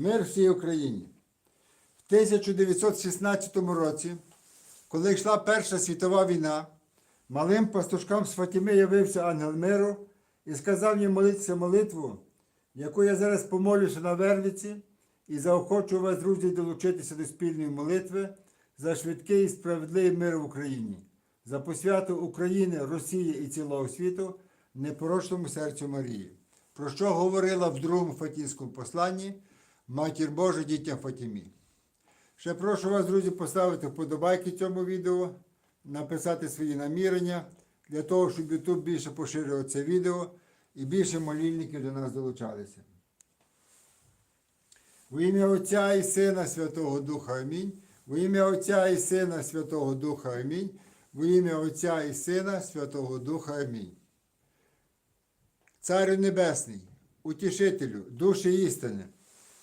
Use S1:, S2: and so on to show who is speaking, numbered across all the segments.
S1: Мир всій Україні. В 1916 році, коли йшла Перша світова війна, малим пастушкам з Фатіми явився ангел миру і сказав їм молитися молитву, яку я зараз помолюся на Вервиці, і заохочу вас, друзі, долучитися до спільної молитви за швидкий і справедливий мир в Україні, за посвяту України, Росії і цілого світу непорочному серцю Марії, про що говорила в другому Фатінському посланні Матір Божа дітям Фатімі. Ще прошу вас, друзі, поставити вподобайки цьому відео, написати свої намірення для того, щоб YouTube більше поширював це відео і більше молільників до нас долучалися. В ім'я Отця і Сина Святого Духа Амінь. В ім'я Отця і Сина Святого Духа Амінь. В ім'я Отця і Сина Святого Духа Амінь. Царю Небесний, утішителю, душі істини,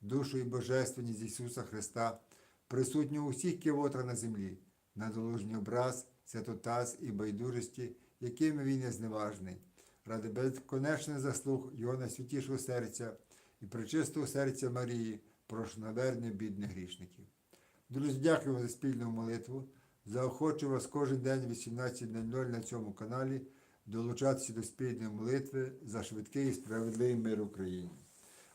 S1: душу і божественність Ісуса Христа, присутнього у всіх кивотрах на землі, на доложній образ, святотаз і байдужості, якими він є зневажний, ради безконечних заслуг Його найсвятішого серця і пречистого серця Марії, прошу навернення бідних грішників. Друзі, дякую за спільну молитву. Заохочу вас кожен день в 18.00 на цьому каналі долучатися до спільної молитви за швидкий і справедливий мир Україні.